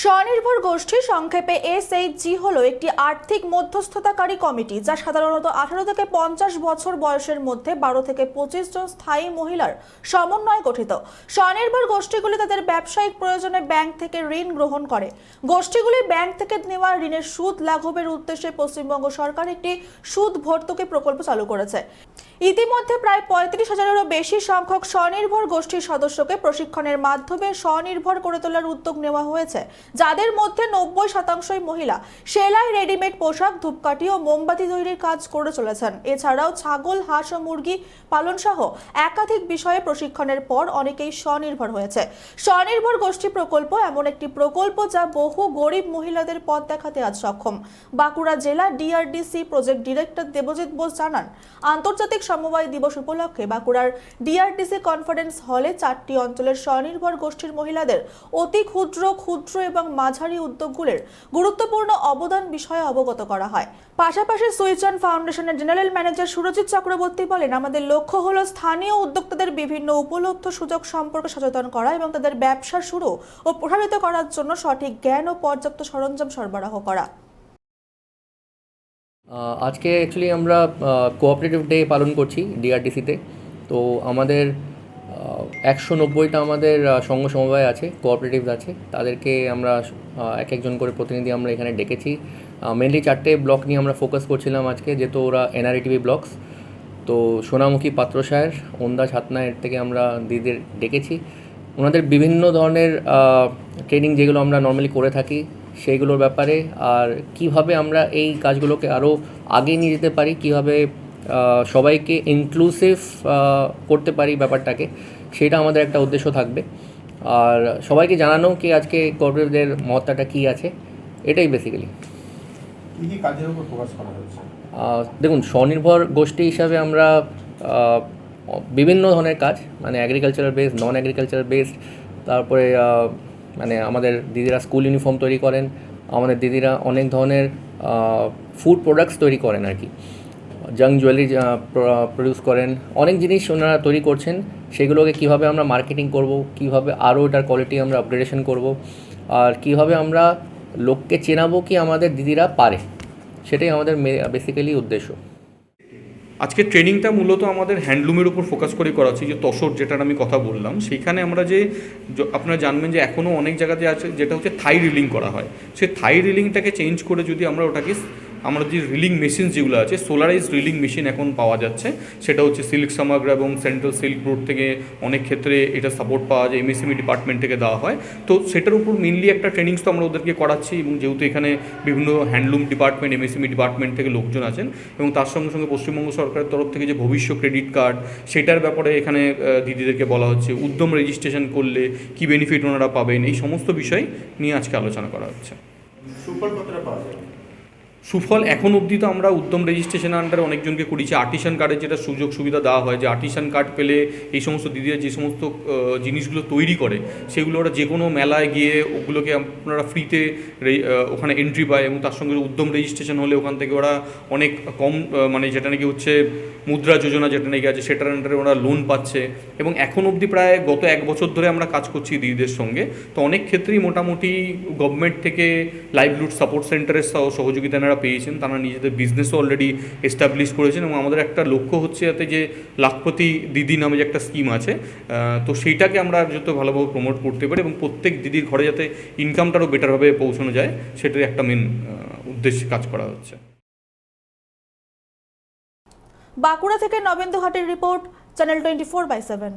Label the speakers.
Speaker 1: স্বনির্ভর গোষ্ঠী সংক্ষেপে এসএইচজি হল একটি আর্থিক মধ্যস্থতাকারী কমিটি যা সাধারণত আঠারো থেকে পঞ্চাশ বছর বয়সের মধ্যে বারো থেকে পঁচিশ জন স্থায়ী মহিলার সমন্বয়ে গঠিত। স্বনির্ভর গোষ্ঠীগুলি তাদের ব্যবসায়িক প্রয়োজনে ব্যাংক থেকে ঋণ গ্রহণ করে। গোষ্ঠীগুলি ব্যাংক থেকে নেওয়া ঋণের সুদ লাঘবের উদ্দেশ্যে পশ্চিমবঙ্গ সরকার একটি সুদ ভর্তুকি প্রকল্প চালু করেছে। ইতিমধ্যে প্রায় পঁয়ত্রিশ হাজারেরও বেশি সংখ্যক স্বনির্ভর গোষ্ঠীর সদস্যকে প্রশিক্ষণের মাধ্যমে স্বনির্ভর করে তোলার উদ্যোগ নেওয়া হয়েছে। যাদের মধ্যে নব্বই শতাংশই মহিলা। সেলাই, রেডিমেড পোশাক, ধূপকাঠি ও মোমবাতি তৈরির কাজ করে চলেছেন। এছাড়াও ছাগল, হাঁস ও মুরগি পালন সহ একাধিক বিষয়ে প্রশিক্ষণের পর অনেকেই স্বনির্ভর হয়েছে। স্বনির্ভর গোষ্ঠী প্রকল্প এমন একটি প্রকল্প যা বহু গরিব মহিলাদের পথ দেখাতে আজ সক্ষম। বাঁকুড়া জেলা DRDC project director Debjit Bose জানান, আন্তর্জাতিক সমবায় দিবস উপলক্ষে বাঁকুড়ার ডিআরডিসি কনফারেন্স হলে চারটি অঞ্চলের স্বনির্ভর গোষ্ঠীর মহিলাদের অতি ক্ষুদ্র ক্ষুদ্র এবং মাঝারি উদ্যোগগুলির গুরুত্বপূর্ণ অবদান বিষয়ে অবগত করা হয়। পাশাপাশি সুইচন ফাউন্ডেশনের জেনারেল ম্যানেজার সুরজিৎ চক্রবর্তী বলেন, আমাদের লক্ষ্য হলো স্থানীয় উদ্যোক্তাদের বিভিন্ন উপলব্ধ সুযোগ সম্পর্কে সচেতন করা এবং তাদের ব্যবসা শুরু ও প্রসারিত করার জন্য সঠিক জ্ঞান ও পর্যাপ্ত সরঞ্জাম সরবরাহ করা।
Speaker 2: আজকে অ্যাকচুয়ালি আমরা কোঅপারেটিভ ডে পালন করছি ডিআরডিসিতে তো আমাদের একশো নব্বইটা আমাদের সঙ্গ সমবায় আছে কোঅপারেটিভ আছে। তাদেরকে আমরা এক একজন করে প্রতিনিধি আমরা এখানে ডেকেছি। মেনলি চারটে ব্লক নিয়ে আমরা ফোকাস করছিলাম আজকে, যেহেতু ওরা এনআরইটিভি ব্লকস তো সোনামুখী পাত্রসায়ের ওন্দা ছাতনা এর থেকে আমরা দিদিদের ডেকেছি। ওনাদের বিভিন্ন ধরনের ট্রেনিং যেগুলো আমরা নর্মালি করে থাকি সেইগুলোর ব্যাপারে আর কীভাবে আমরা এই কাজগুলোকে আরও আগে নিয়ে যেতে পারি কীভাবে সবাইকে ইনক্লুসিভ করতে পারি ব্যাপারটাকে সেটা আমাদের একটা উদ্দেশ্য থাকবে। আর সবাইকে জানানো কি আজকে কর্পোরেটদের মহত্তাটা কী আছে এটাই বেসিক্যালি
Speaker 3: কাজের উপর ফোকাস করা হয়েছে
Speaker 2: দেখুন স্বনির্ভর গোষ্ঠী হিসাবে আমরা বিভিন্ন ধরনের কাজ মানে agricultural based non agricultural based তারপরে মানে আমাদের দিদিরা স্কুল ইউনিফর্ম তৈরি করেন, আমাদের দিদিরা অনেক ধরনের ফুড প্রোডাক্টস তৈরি করেন আর কি। জাং জুয়েলারি প্রডিউস করেন। অনেক জিনিস ওনারা তৈরি করছেন, সেগুলোকে কীভাবে আমরা মার্কেটিং করব, কীভাবে আরও এটার কোয়ালিটি আমরা আপগ্রেডেশন করব, আর কীভাবে আমরা লোককে চেনাবো কি আমাদের দিদিরা পারে, সেটাই আমাদের বেসিক্যালি উদ্দেশ্য।
Speaker 4: আজকে ট্রেনিংটা মূলত আমাদের হ্যান্ডলুমের উপর ফোকাস করে করা হচ্ছে, যে তসর যেটার আমি কথা বললাম সেইখানে আমরা যে আপনারা জানবেন যে এখনও অনেক জায়গাতে আছে, যেটা হচ্ছে থাই রিলিং করা হয়। সেই থাই রিলিংটাকে চেঞ্জ করে যদি আমরা ওটাকে স- আমরা যে রিলিং মেশিন যেগুলো আছে সোলারাইজ রিলিং মেশিন এখন পাওয়া যাচ্ছে। সেটা হচ্ছে সিল্ক সামাগ্রা এবং সেন্ট্রাল সিল্ক রোড থেকে অনেক ক্ষেত্রে এটা সাপোর্ট পাওয়া যায় এমএসএমই ডিপার্টমেন্ট থেকে দেওয়া হয়। তো সেটার উপর মেনলি একটা ট্রেনিংস তো আমরা ওদেরকে করাচ্ছি এবং যেহেতু এখানে বিভিন্ন হ্যান্ডলুম ডিপার্টমেন্ট এমএসএমই ডিপার্টমেন্ট থেকে লোকজন আছেন এবং তার সঙ্গে সঙ্গে পশ্চিমবঙ্গ সরকারের তরফ থেকে যে ভবিষ্য ক্রেডিট কার্ড সেটার ব্যাপারে এখানে দিদিদেরকে বলা হচ্ছে। উদ্যম রেজিস্ট্রেশন করলে কি বেনিফিট ওনারা পাবেন, এই সমস্ত বিষয় নিয়ে আজকে আলোচনা করা হচ্ছে।
Speaker 3: সুফল পাওয়া যাবে।
Speaker 4: সুফল এখন অবধি তো আমরা উদ্যম রেজিস্ট্রেশন আন্ডারে অনেকজনকে করেছি আর্টিসান কার্ডের যেটা সুযোগ সুবিধা দেওয়া হয় যে আর্টিসান কার্ড পেলে এই সমস্ত দিদিরা যে সমস্ত জিনিসগুলো তৈরি করে, সেগুলো ওরা যে কোনো মেলায় গিয়ে ওগুলোকে আপনারা ফ্রিতে ওখানে এন্ট্রি পায় এবং তার সঙ্গে উদ্যম রেজিস্ট্রেশন হলে ওখান থেকে ওরা অনেক কম মানে যেটা নাকি হচ্ছে মুদ্রা যোজনা যেটা নাকি আছে, সেটার আন্ডারে ওরা লোন পাচ্ছে। এবং এখন অবধি প্রায় গত এক বছর ধরে আমরা কাজ করছি দিদিদের সঙ্গে। তো অনেক ক্ষেত্রেই মোটামুটি গভর্নমেন্ট থেকে লাইভলিহুড সাপোর্ট সেন্টারের সহ- সহযোগিতা এনারা পেয়েছেন তারা নিজেদের বিজনেসও অলরেডি এস্টাবলিশ করেছেন এবং আমাদের একটা লক্ষ্য হচ্ছে যাতে যে লাখপতি দিদি নামে যে একটা স্কিম আছে তো সেইটাকে আমরা যত ভালোভাবে প্রমোট করতে পারি এবং প্রত্যেক দিদির ঘরে যাতে ইনকামটারও বেটারভাবে পৌঁছানো যায় সেটাই একটা মেন উদ্দেশ্যে কাজ করা হচ্ছে।
Speaker 1: বাঁকুড়া থেকে Nabendu report channel twenty four by seven